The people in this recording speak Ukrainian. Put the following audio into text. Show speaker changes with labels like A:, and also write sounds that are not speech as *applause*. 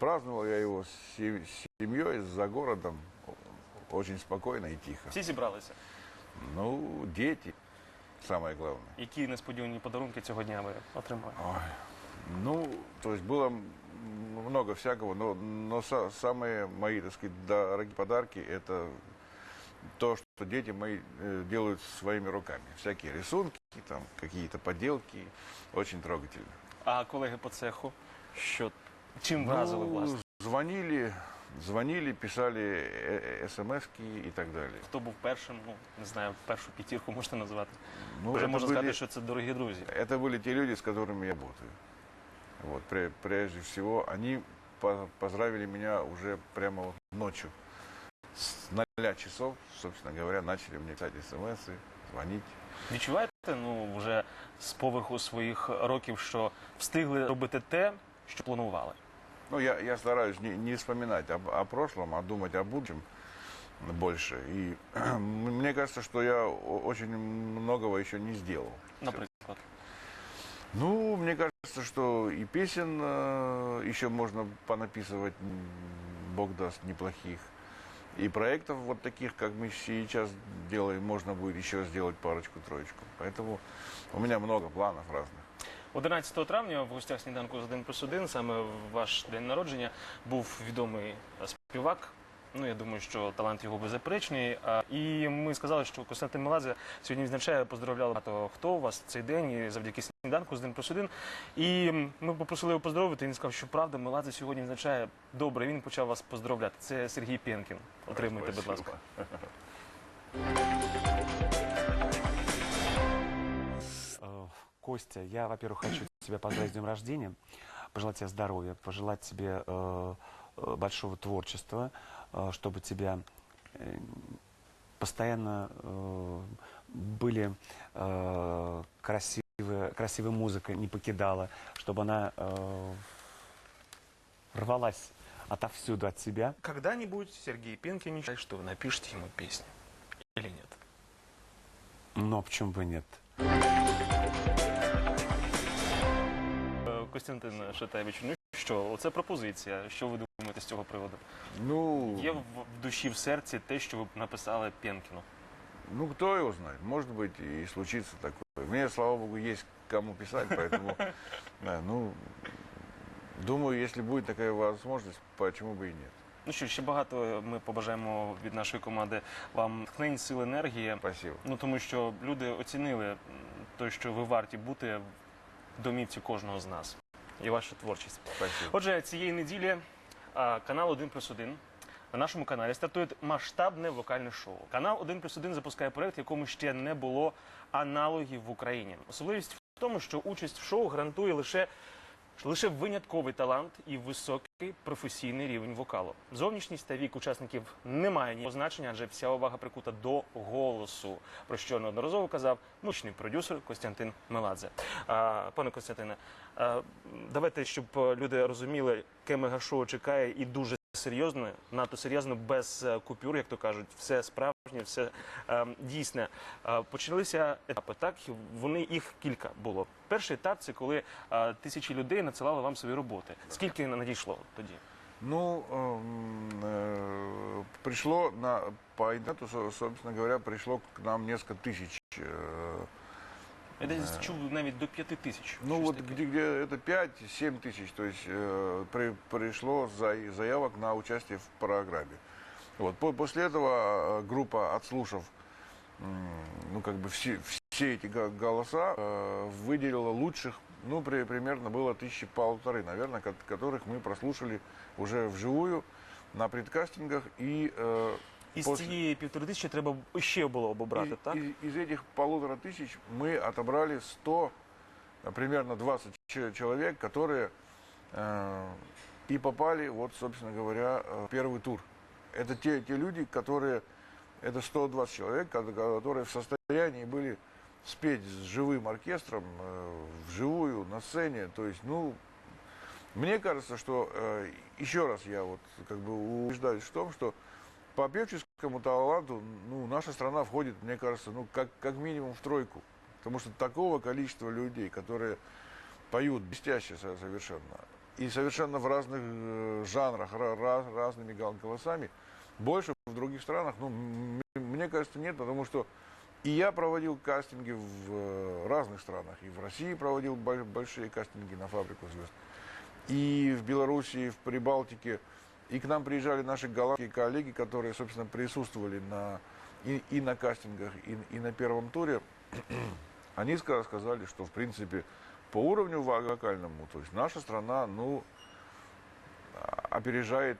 A: Праздновал я его с се- с семьей за городом о- очень спокойно и тихо.
B: Всі зібралися.
A: Ну, дети, самое главное.
B: Які несподівані подарунки цього дня ви отримали?
A: Ой, ну, то есть было м, много всякого, но, но са- самые мои, так сказать, дорогие подарки это то, что дети мои э, делают своими руками. Всякие рисунки, там, какие-то поделки. Очень трогательно.
B: А колеги по цеху, що чим вразили
A: Ну,
B: власне?
A: звонили, звонили, писали смс и так далее.
B: Хто був першим? Ну не знаю, першу п'ятірку можете назвати.
A: Ну,
B: Вже
A: это
B: можна
A: были-
B: сказати, що це дорогі друзі.
A: Это были те люди, с которыми я работаю. Вот, пре- прежде всего, они по- поздравили меня уже прямо вот ночью. С ноля часов, собственно говоря, начали мне писать смс, звонить.
B: Відчуваєте, ну вже з поверху своїх років, що встигли робити те, що планували?
A: Ну, я, я стараюсь не, не вспоминать об- о, прошлом, а думать о будущем больше. И *clears throat* мне кажется, что я очень многого еще не сделал.
B: Наприклад,
A: Ну, мне кажется, что и песен э, еще можно понаписывать, Бог даст, неплохих. И проектов вот таких, как мы сейчас делаем, можно будет еще сделать парочку-троечку. Поэтому у меня много планов разных.
B: 11 травня в гостях сніданку з 1 плюс 1, саме в ваш день народження, був відомий співак. Ну, я думаю, що талант його беззаперечний. І ми сказали, що Костянтин Меладзе сьогодні відзначає, поздравляли багато хто у вас цей день і завдяки сніданку з 1 плюс 1. І ми попросили його поздоровити. Він сказав, що правда, Меладзе сьогодні відзначає добре. Він почав вас поздравляти. Це Сергій Пєнкін. Отримуйте, будь ласка.
C: Костя, я, во-первых, хочу тебя поздравить с днем рождения, пожелать тебе здоровья, пожелать тебе э, э, большого творчества, э, чтобы тебя э, постоянно э, были э, красивые, красивая музыка не покидала, чтобы она э, рвалась отовсюду от тебя.
B: Когда-нибудь Сергей Пенкин мечтает, что вы напишете ему песню. Или нет?
C: Но почему бы нет?
B: Е, Костянтин Шатевич, ну що, оце пропозиція. Що ви думаєте з цього приводу?
A: Ну,
B: Є в, в душі, в серці те, що ви написали Пенкіну.
A: ну, кто его знает, может быть и случится такое. Мне, слава богу, есть кому писать, поэтому, *laughs* да, ну, думаю, если будет такая возможность, почему бы и нет.
B: Ну що, ще багато ми побажаємо від нашої команди вам натхнень, сил, енергії.
A: Спасибо.
B: Ну тому що люди оцінили м, те, що ви варті бути в домівці кожного з нас і ваша творчість.
A: Спасибо.
B: Отже, цієї неділі а, канал 1 плюс 1 на нашому каналі стартує масштабне вокальне шоу. Канал 1 плюс 1 запускає проект, якому ще не було аналогів в Україні. Особливість в тому, що участь в шоу гарантує лише. Лише винятковий талант і високий професійний рівень вокалу. Зовнішність та вік учасників не має ніякого значення, адже вся увага прикута до голосу, про що неодноразово казав мучний продюсер Костянтин Меладзе. А, пане Костянтине, а, давайте, щоб люди розуміли, яке мегашоу чекає і дуже серйозно, надто серйозно, без е, купюр, як то кажуть, все справжнє, все е, дійсне. Е, почалися етапи. Так вони їх кілька було. Перший етап це коли е, тисячі людей надсилали вам свої роботи. Скільки надійшло тоді?
A: Ну, эм, э, пришло на, по интернету, со- собственно говоря, пришло к нам несколько тысяч. э,
B: Я десь чув навіть до п'яти тисяч.
A: Ну
B: щось
A: вот
B: таке.
A: где, где это 5-7 тысяч, то есть э, при- пришло за- заявок на участие в программе. Вот. по- После этого э, группа, отслушав м, ну, как бы все, все эти го- голоса, э, выделила лучших, ну, при- примерно было тысячи полторы, наверное, ко- которых мы прослушали уже вживую на предкастингах. И э,
B: Із
A: после-
B: цієї півтори тисячі треба ще було обобрати,
A: и-
B: так?
A: Из, из этих полутора тысяч мы отобрали 100, а, примерно 20 че- человек, которые э, и попали, вот, собственно говоря, э, в первый тур. Это те, те люди, которые, это 120 человек, ко- которые в состоянии были спеть с живым оркестром, э, вживую, на сцене. То есть, ну, мне кажется, что, э, еще раз я вот как бы убеждаюсь в том, что по певческому таланту, ну, наша страна входит, мне кажется, ну, как, как минимум в тройку. Потому что такого количества людей, которые поют блестяще со- совершенно, и совершенно в разных э, жанрах, ра- ра- разными гол- голосами. Больше в других странах, ну, мне кажется, нет, потому что и я проводил кастинги в э, разных странах. И в России проводил бо- большие кастинги на фабрику звезд. И в Белоруссии, и в Прибалтике. И к нам приезжали наши голландские коллеги, которые, собственно, присутствовали на, и, и на кастингах, и, и на первом туре. *clears throat* Они ска- сказали, что, в принципе, по уровню вокальному, то есть наша страна, ну, опережает